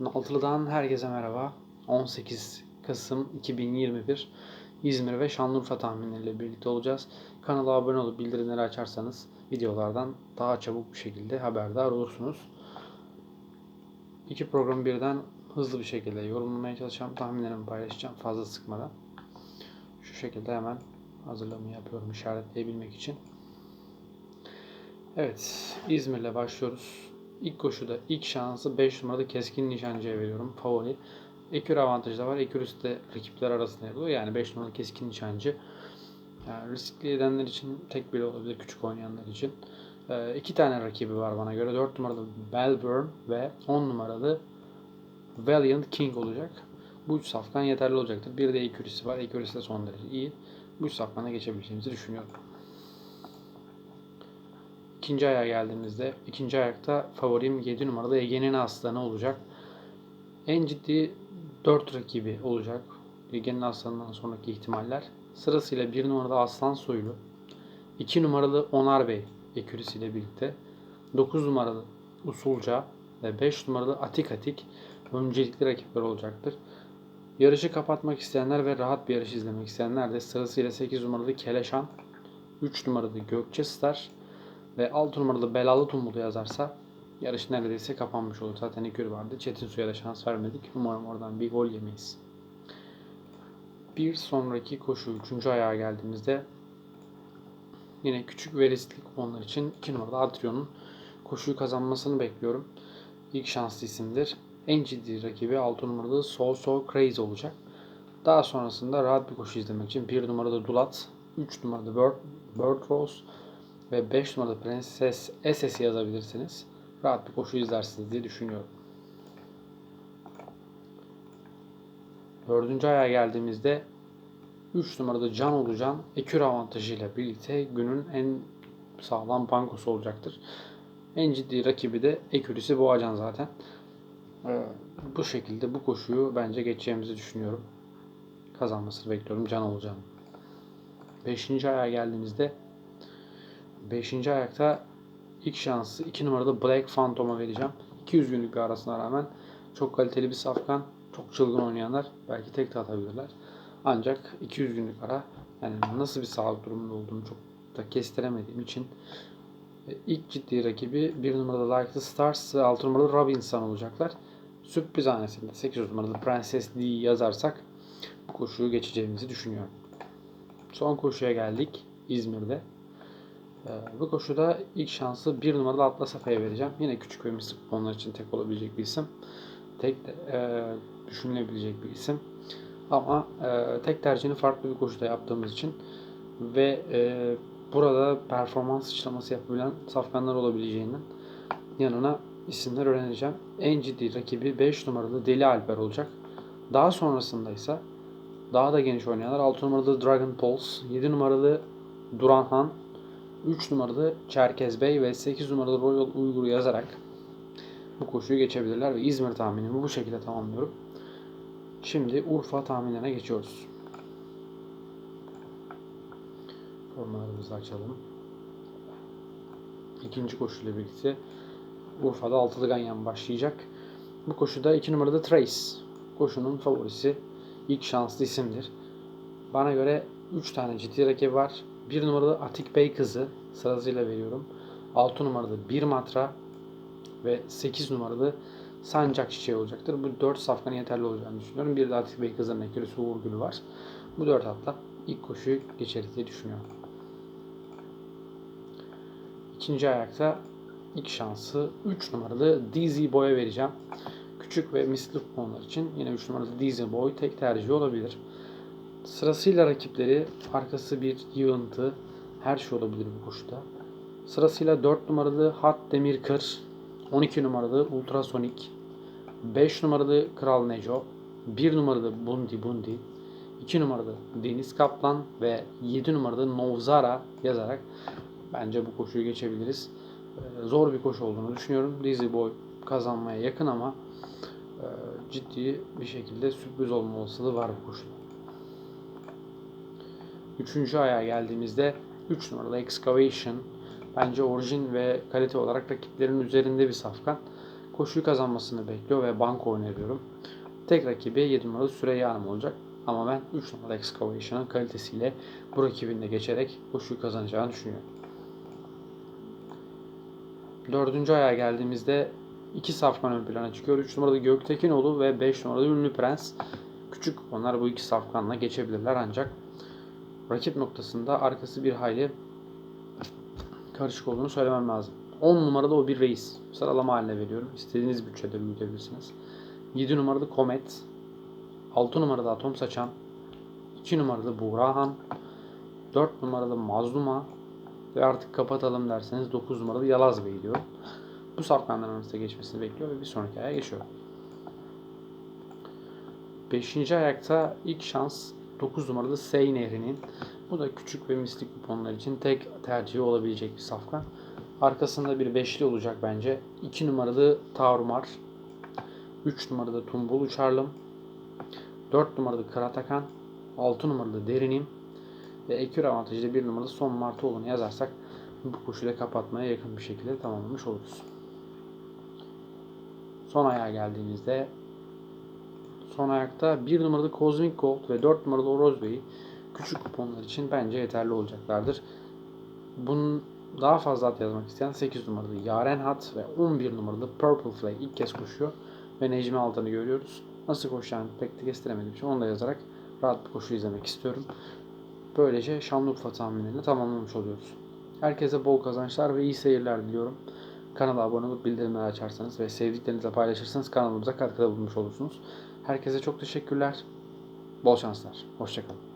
Altılı'dan herkese merhaba. 18 Kasım 2021 İzmir ve Şanlıurfa tahminleriyle birlikte olacağız. Kanala abone olup bildirimleri açarsanız videolardan daha çabuk bir şekilde haberdar olursunuz. İki programı birden hızlı bir şekilde yorumlamaya çalışacağım. Tahminlerimi paylaşacağım fazla sıkmadan. Şu şekilde hemen hazırlığımı yapıyorum işaretleyebilmek için. Evet, İzmir'le başlıyoruz. İlk koşuda ilk şansı 5 numaralı keskin nişancıya veriyorum. Favori. Ekür avantajı da var. Ekürüs de rakipler arasında yer alıyor. Yani 5 numaralı keskin nişancı. Yani riskli edenler için tek bile olabilir. Küçük oynayanlar için. Ee, iki tane rakibi var bana göre. 4 numaralı Belburn ve 10 numaralı Valiant King olacak. Bu üç safkan yeterli olacaktır. Bir de Ekürüsü var. Ekürüsü de son derece iyi. Bu üç safkana geçebileceğimizi düşünüyorum. İkinci ayağa geldiğimizde ikinci ayakta favorim 7 numaralı Ege'nin aslanı olacak. En ciddi 4 rakibi olacak. Ege'nin aslanından sonraki ihtimaller. Sırasıyla 1 numaralı Aslan Soylu, 2 numaralı Onar Bey ekürisiyle birlikte, 9 numaralı Usulca ve 5 numaralı Atik Atik öncelikli rakipler olacaktır. Yarışı kapatmak isteyenler ve rahat bir yarış izlemek isteyenler de sırasıyla 8 numaralı Keleşan, 3 numaralı Gökçe Star, ve 6 numaralı belalı tumbulu yazarsa yarış neredeyse kapanmış olur. Zaten Ekür vardı. Çetin Su'ya da şans vermedik. Umarım oradan bir gol yemeyiz. Bir sonraki koşu 3. ayağa geldiğimizde yine küçük ve riskli kuponlar için 2 numaralı Atrion'un koşuyu kazanmasını bekliyorum. İlk şanslı isimdir. En ciddi rakibi 6 numaralı So So Crazy olacak. Daha sonrasında rahat bir koşu izlemek için 1 numaralı Dulat, 3 numaralı Bird, Bird Rose, ve 5 numaralı Prenses SS yazabilirsiniz. Rahat bir koşu izlersiniz diye düşünüyorum. Dördüncü ayağa geldiğimizde 3 numaralı Can Olucan ekür avantajıyla birlikte günün en sağlam bankosu olacaktır. En ciddi rakibi de ekürisi Boğacan zaten. Ee, bu şekilde bu koşuyu bence geçeceğimizi düşünüyorum. Kazanmasını bekliyorum Can Olucan. Beşinci ayağa geldiğimizde 5. ayakta ilk şansı 2 numaralı Black Phantom'a vereceğim. 200 günlük bir arasına rağmen çok kaliteli bir safkan. Çok çılgın oynayanlar belki tek de atabilirler. Ancak 200 günlük ara yani nasıl bir sağlık durumunda olduğunu çok da kestiremediğim için e, ilk ciddi rakibi 1 numaralı Like the Stars ve 6 numaralı Robinson olacaklar. Sürpriz hanesinde 8 numaralı Princess Lee yazarsak bu koşuyu geçeceğimizi düşünüyorum. Son koşuya geldik İzmir'de. Bu koşuda ilk şansı bir numaralı Atlas Afa'ya vereceğim. Yine küçük ve misli kuponlar için tek olabilecek bir isim. Tek de, e, düşünülebilecek bir isim. Ama e, tek tercihini farklı bir koşuda yaptığımız için ve e, burada performans sıçraması yapabilen safkanlar olabileceğinden yanına isimler öğreneceğim. En ciddi rakibi 5 numaralı Deli Alper olacak. Daha sonrasında ise daha da geniş oynayanlar 6 numaralı Dragon Pulse, 7 numaralı Duran Han, 3 numaralı Çerkez Bey ve 8 numaralı Royal Uygur yazarak bu koşuyu geçebilirler ve İzmir tahminimi bu şekilde tamamlıyorum. Şimdi Urfa tahminlerine geçiyoruz. Formlarımızı açalım. İkinci koşuyla birlikte Urfa'da altılı ganyan başlayacak. Bu koşuda 2 numaralı Trace. Koşunun favorisi. ilk şanslı isimdir. Bana göre 3 tane ciddi rakibi var. 1 numaralı Atik Bey kızı sırasıyla veriyorum. 6 numaralı Bir Matra ve 8 numaralı Sancak Çiçeği olacaktır. Bu 4 safkanın yeterli olacağını düşünüyorum. Bir de Atik Bey kızının ekürüsü Uğur Gülü var. Bu 4 atla ilk koşuyu geçeriz diye düşünüyorum. İkinci ayakta ilk şansı 3 numaralı Dizzy Boy'a vereceğim. Küçük ve misli kuponlar için yine 3 numaralı Dizzy Boy tek tercih olabilir. Sırasıyla rakipleri arkası bir yığıntı her şey olabilir bu koşuda. Sırasıyla 4 numaralı Hat Demir Kır, 12 numaralı Ultrasonik, 5 numaralı Kral Neco, 1 numaralı Bundi Bundi, 2 numaralı Deniz Kaplan ve 7 numaralı Novzara yazarak bence bu koşuyu geçebiliriz. Ee, zor bir koşu olduğunu düşünüyorum. Dizzy Boy kazanmaya yakın ama e, ciddi bir şekilde sürpriz olma olasılığı var bu koşuda. Üçüncü ayağa geldiğimizde 3 numaralı Excavation bence orijin ve kalite olarak rakiplerin üzerinde bir safkan. koşuyu kazanmasını bekliyor ve banko öneriyorum. Tek rakibi 7 numaralı Süreyya Hanım olacak. Ama ben 3 numaralı Excavation'ın kalitesiyle bu rakibini de geçerek koşuyu kazanacağını düşünüyorum. Dördüncü aya geldiğimizde iki safkan ön plana çıkıyor. 3 numaralı Göktekinoğlu ve 5 numaralı Ünlü Prens. Küçük onlar bu iki safkanla geçebilirler ancak rakip noktasında arkası bir hayli karışık olduğunu söylemem lazım. 10 numarada o bir reis. Sıralama haline veriyorum. İstediğiniz bütçede büyütebilirsiniz. 7 numarada Komet. 6 numarada Atom Saçan. 2 numarada Buğrahan. 4 numarada Mazluma. Ve artık kapatalım derseniz 9 numarada Yalaz Bey diyorum. Bu safkanların arasında geçmesini bekliyor ve bir sonraki aya geçiyor. 5. ayakta ilk şans 9 numarada Sey Nehri'nin. Bu da küçük ve mistik kuponlar için tek tercihi olabilecek bir safkan. Arkasında bir beşli olacak bence. 2 numaralı Tarumar. 3 numarada Tumbul Uçarlım. 4 numaralı Karatakan. 6 numaralı Derinim. Ve ekür avantajıyla 1 numaralı Son Martoğlu'nu yazarsak bu koşuyu da kapatmaya yakın bir şekilde tamamlamış oluruz. Son ayağa geldiğimizde son ayakta 1 numaralı Cosmic Gold ve 4 numaralı Oroz Bey küçük kuponlar için bence yeterli olacaklardır. Bunun daha fazla at yazmak isteyen 8 numaralı Yaren Hat ve 11 numaralı Purple Flag ilk kez koşuyor ve Necmi Altan'ı görüyoruz. Nasıl koşacağını pek de kestiremediğim için onu da yazarak rahat bir koşu izlemek istiyorum. Böylece Şanlıurfa tahminlerini tamamlamış oluyoruz. Herkese bol kazançlar ve iyi seyirler diliyorum. Kanala abone olup bildirimleri açarsanız ve sevdiklerinizle paylaşırsanız kanalımıza katkıda bulmuş olursunuz. Herkese çok teşekkürler. Bol şanslar. Hoşçakalın.